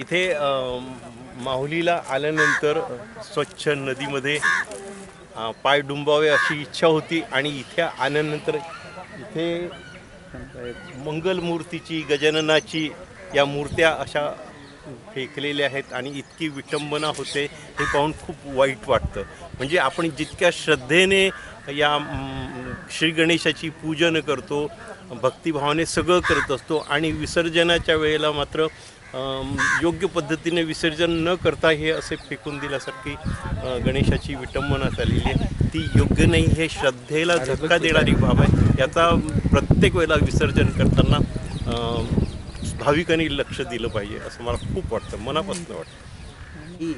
इथे माहुलीला आल्यानंतर स्वच्छ नदीमध्ये पाय डुंबावे अशी इच्छा होती आणि इथे आल्यानंतर इथे मंगलमूर्तीची गजाननाची या मूर्त्या अशा फेकलेल्या आहेत आणि इतकी विटंबना होते हे पाहून खूप वाईट वाटतं. म्हणजे आपण जितक्या श्रद्धेने या श्री गणेशाची पूजन करतो भक्तिभावाने सगळं करत असतो आणि विसर्जनाच्या वेळेला मात्र योग्य पद्धतीने विसर्जन न करता हे असे फेकून दिल्यासारखी गणेशाची विटंबना झालेली आहे. ती योग्य नाही हे श्रद्धेला धक्का देणारी बाब आहे. याचा प्रत्येक वेळेला विसर्जन करताना भाविकांनी लक्ष दिलं पाहिजे असं मला खूप वाटतं मनापासून वाटतं. की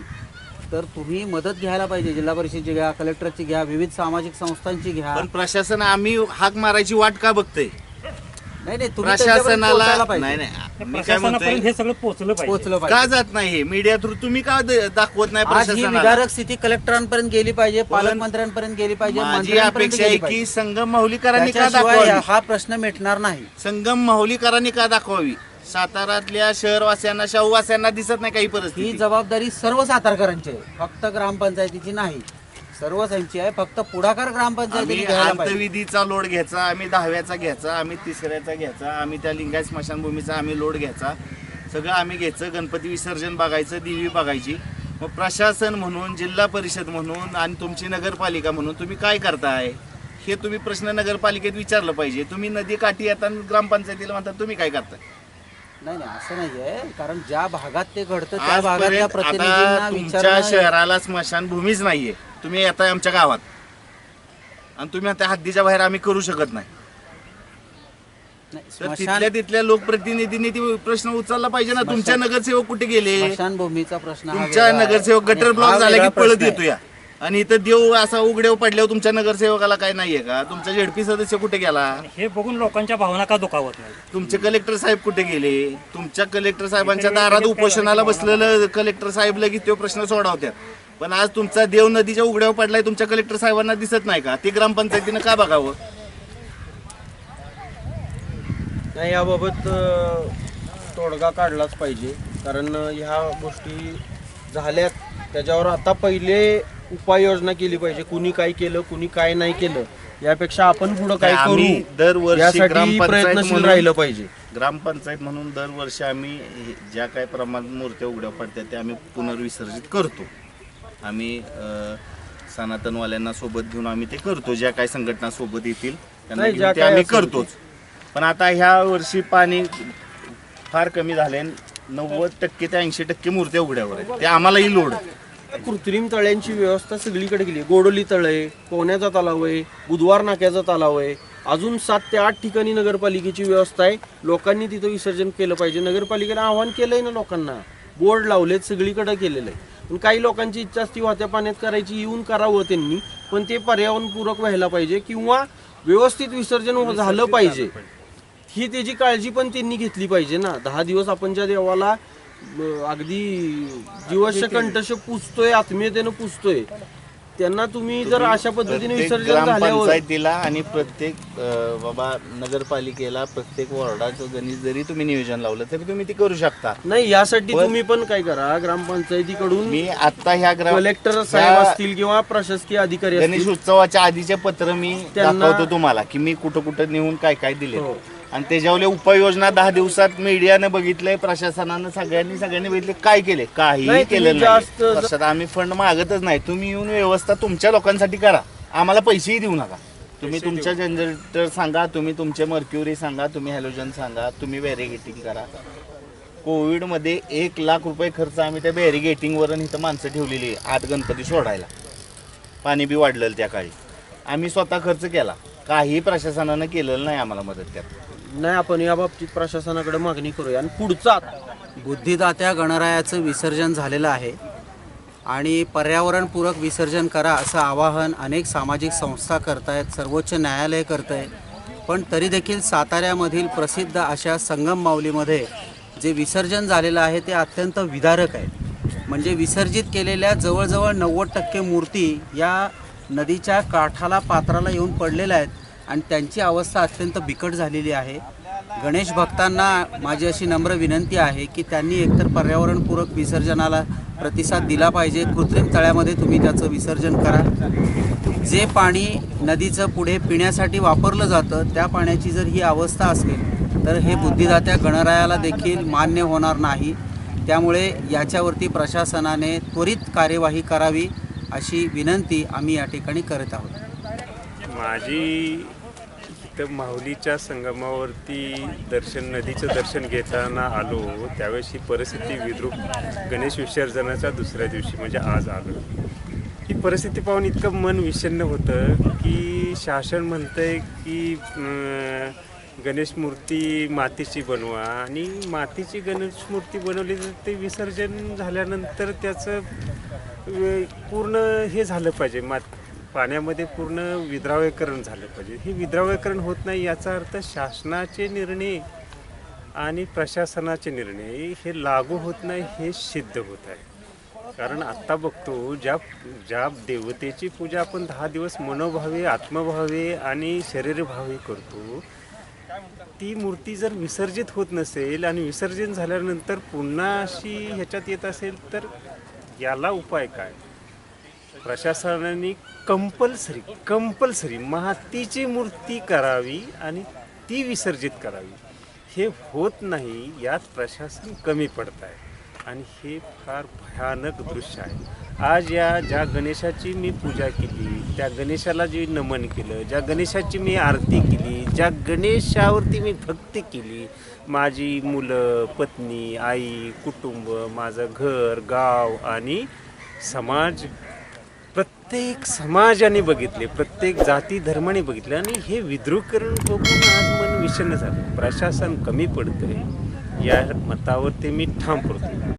तर तुम्ही मदत घ्यायला पाहिजे जिल्हा परिषदची घ्या कलेक्टरची घ्या विविध सामाजिक संस्थांची घ्या. पण प्रशासन आम्ही हाक मारायची वाट का बघतोय? नाही नाही तुम्ही त्यांच्यापर्यंत प्रशासनाला पाहिजे. नाही नाही मी काय म्हणतोय प्रशासनापर्यंत हे सगळं पोहोचलं पाहिजे. पोहोचलं का पाहिजे. जात नाही हे? मीडिया थ्रू तुम्ही का द- दाखवत नाही आज ही प्रशासनाला? विदारक स्थिती कलेक्टरांपर्यंत गेली पाहिजे पालकमंत्र्यांपर्यंत गेली पाहिजे माझी मंत्र्यांपर्यंत अपेक्षा गेली आहे की पाहिजे संगम माहुलीकरांनी का त्याच्याशिवाय दाखवावी? हा प्रश्न मिटणार नाही. संगम माहुलीकरांनी का दाखवावी? साताऱ्यातल्या शहरवासियांना शाहूवासियांना दिसत नाही काही ही परिस्थिती जबाबदारी सर्व सातारकरांची आहे. फक्त ग्रामपंचायतीची नाही. सर्व त्यांची आहे. फक्त पुढाकार ग्रामपंचायतीने घ्यायला पाहिजे. अंतविधीचा लोड घ्यायचा आम्ही दहाव्याचा घ्यायचा आम्ही तिसऱ्याचा घ्यायचा आम्ही त्या लिंगायत स्मशानभूमीचा आम्ही लोड घ्यायचा. सगळं आम्ही घ्यायचं गणपती विसर्जन बघायचं देवी बघायची. मग प्रशासन म्हणून जिल्हा परिषद म्हणून आणि तुमची नगरपालिका म्हणून तुम्ही काय करताय? हे तुम्ही प्रश्न नगरपालिकेत विचारलं पाहिजे. तुम्ही नदी काठी येताना ग्रामपंचायतीला म्हणता तुम्ही काय करताय? नाही नाही असं नाहीये. कारण ज्या भागात ते घडतं त्या भागातल्या आजपर्यंत प्रतिनिधींना आता तुमच्या विचारणं शहराला स्मशानभूमीच नाहीये. तुम्ही येताय आमच्या गावात. आणि तुम्ही आता हद्दीच्या बाहेर आम्ही करू शकत नाही. नाही, तर स्मशान तिथल्या तिथल्या लोकप्रतिनिधींनी ती प्रश्न उचलला पाहिजे ना. तुमच्या नगरसेवक कुठे गेले? स्मशानभूमीचा प्रश्न हा तुमच्या वेगळा आहे. नगरसेवक गटर ब्लॉक झाला की पळत. येतो या आणि इथं देव असा उघड्यावर पडल्यावर तुमच्या नगरसेवकाला काय नाहीये का? तुमचा झेडपी सदस्य कुठे गेला? हे बघून लोकांच्या भावना का दुखावत नाही? तुमचे कलेक्टर साहेब कुठे गेले? तुमच्या कलेक्टर साहेबांच्या दारात उपोषणाला बसलेलं कलेक्टर साहेब लगेच तो प्रश्न सोडवतात. पण आज तुमचा देव नदीच्या उघड्यावर पडलाय तुमच्या कलेक्टर साहेबांना दिसत नाही का? ते ग्रामपंचायतीनं का बघावं? नाही याबाबत अ, तोडगा काढलाच पाहिजे. कारण अ, ह्या गोष्टी झाल्यात. त्याच्यावर आता पहिले उपाययोजना केली पाहिजे. कुणी काय केलं कुणी काय नाही केलं. यापेक्षा आपण पुढं काय आम्ही करू? दरवर्षी यासाठी ग्रामपंचायत प्रयत्नशील म्हणून- राहिलं पाहिजे. ग्रामपंचायत म्हणून दरवर्षी आम्ही हे- ज्या काही प्रमाणात मूर्त्या उघड्या पडतात त्या आम्ही पुनर्विसर्जित करतो. आम्ही अ, सनातनवाल्यांना सोबत घेऊन आम्ही ते करतो ज्या काही संघटना सोबत येतील त्यांना नाही, घेऊन ज्या ते काही आम्ही असेल करतोच. पण आता ह्या वर्षी पाणी फार कमी झाले नव्वद टक्के ते ऐंशी टक्के मूर्त्या उघड्यावर आहेत. ते आम्हालाही लोड. आहे. कृत्रिम तळ्यांची व्यवस्था सगळीकडे केली गोडोली तळ आहे पोहण्याचा तलाव आहे बुधवार नाक्याचा तलाव आहे. अजून सात ते आठ ठिकाणी नगरपालिकेची व्यवस्था आहे. लोकांनी तिथं विसर्जन केलं पाहिजे. नगरपालिकेला आव्हान केलंय ना लोकांना. बोर्ड लावलेत सगळीकडे केलेलं आहे. काही लोकांची इच्छा असती वाहत्या पाण्यात करायची येऊन करावं त्यांनी. पण ते पर्यावरणपूरक व्हायला पाहिजे किंवा व्यवस्थित विसर्जन झालं पाहिजे. ही त्याची काळजी पण त्यांनी घेतली पाहिजे ना. दहा दिवस आपण ज्या देवाला अगदी जीवश्य कंठश पुजतोय आत्मीयतेनं पुजतोय त्यांना तुम्ही जर अशा पद्धतीने प्रत्येक विसर्जन झाल्यावर ग्रामपंचायतीला आणि प्रत्येक अ, बाबा नगरपालिकेला प्रत्येक वॉर्डाचं गणित जरी तुम्ही नियोजन लावलं तरी तुम्ही ते करू शकता. नाही यासाठी तुम्ही पण काय करा ग्रामपंचायतीकडून मी आता ह्या ग्राम कलेक्टर साहेब असतील किंवा प्रशासकीय अधिकारी गणेश उत्सवाच्या आधीचे पत्र मी त्यांना- दाखवतो तुम्हाला की मी कुठं कुठं नेऊन काय काय दिले हो. आणि त्याच्यावरल्या उपाययोजना दहा दिवसात मीडियाने बघितलंय प्रशासनानं सगळ्यांनी सगळ्यांनी बघितले काय केले? काही केलं नाही. वर्षात आम्ही फंड मागतच नाही. तुम्ही येऊन व्यवस्था तुमच्या लोकांसाठी करा. आम्हाला पैसेही देऊ नका. तुम्ही तुमच्या जनरेटर सांगा तुम्ही तुमचे मर्क्युरी सांगा तुम्ही हॅलोजन सांगा तुम्ही बॅरिगेटिंग करा. कोविडमध्ये एक लाख रुपये खर्च आम्ही त्या बॅरिगेटिंगवर इथं माणसं ठेवलेली आत गणपती सोडायला. पाणी बी वाढलेलं त्या काळी. आम्ही स्वतः खर्च केला. काही प्रशासनानं केलेलं नाही आम्हाला मदत त्यात. नाही आपण या बाबतीत प्रशासनाकडे मागणी करूया. आणि पुढचा बुद्धिदात्या गणरायाचं विसर्जन झालेलं आहे. आणि पर्यावरणपूरक विसर्जन करा असं आवाहन अनेक सामाजिक संस्था करतायत सर्वोच्च न्यायालय करत आहे पण तरी देखील साताऱ्यामधील प्रसिद्ध अशा संगम माऊलीमध्ये जे विसर्जन झालेलं आहे ते अत्यंत विदारक आहे. म्हणजे विसर्जित केलेल्या जवळजवळ नव्वद टक्के मूर्ती या नदीच्या काठाला पात्राला येऊन पडलेल्या आहेत. आणि त्यांची अवस्था अत्यंत बिकट झालेली आहे. गणेश भक्तांना माझी अशी नम्र विनंती आहे की त्यांनी एकतर पर्यावरणपूरक विसर्जनाला प्रतिसाद दिला पाहिजे. कृत्रिम तळ्यामध्ये तुम्ही त्याचं विसर्जन करा. जे पाणी नदीचं पुढे पिण्यासाठी वापरलं जातं त्या पाण्याची जर ही अवस्था असेल तर हे बुद्धिदात्या गणरायाला देखील मान्य होणार नाही. त्यामुळे याच्यावरती प्रशासनाने त्वरित कार्यवाही करावी अशी विनंती आम्ही या ठिकाणी करत आहोत. माझी इथं माहुलीच्या संगमावरती दर्शन नदीचं दर्शन घेताना आलो त्यावेळेस ही परिस्थिती विद्रूप गणेश विसर्जनाच्या दुसऱ्या दिवशी म्हणजे आज आलो. ही परिस्थिती पाहून इतकं मन विषण्ण होतं की शासन म्हणतंय की गणेश मूर्ती मातीची बनवा. आणि मातीची गणेश मूर्ती बनवली तर ते विसर्जन झाल्यानंतर त्याचं पूर्ण हे झालं पाहिजे मात पाण्यामध्ये पूर्ण विद्राव्यकरण झालं पाहिजे. हे विद्राव्यकरण होत नाही याचा अर्थ शासनाचे निर्णय आणि प्रशासनाचे निर्णय हे लागू होत नाही हे सिद्ध होत आहे. कारण आत्ता बघतो ज्या ज्या देवतेची पूजा आपण दहा दिवस मनोभावे आत्मभावे आणि शरीरभावे करतो ती मूर्ती जर विसर्जित होत नसेल आणि विसर्जन झाल्यानंतर पुन्हा अशी ह्याच्यात येत असेल तर याला उपाय काय? प्रशासनाने कंपल्सरी कंपल्सरी मातीची मूर्ती करावी आणि ती विसर्जित करावी. हे होत नाही यात प्रशासन कमी पडत आहे आणि हे फार भयानक दृश्य आहे. आज या ज्या गणेशाची मी पूजा केली त्या गणेशाला जे नमन केलं ज्या गणेशाची मी आरती केली ज्या गणेशावरती मी भक्ती केली माझी मुलं पत्नी आई कुटुंब माझं घर गाव आणि समाज प्रत्येक समाजाने बघितले प्रत्येक जाती धर्माने बघितले आणि हे विद्रुकरण बघून आज मन विषण्ण झालं. प्रशासन कमी पडतंय या मतावर ते मी ठाम पडतो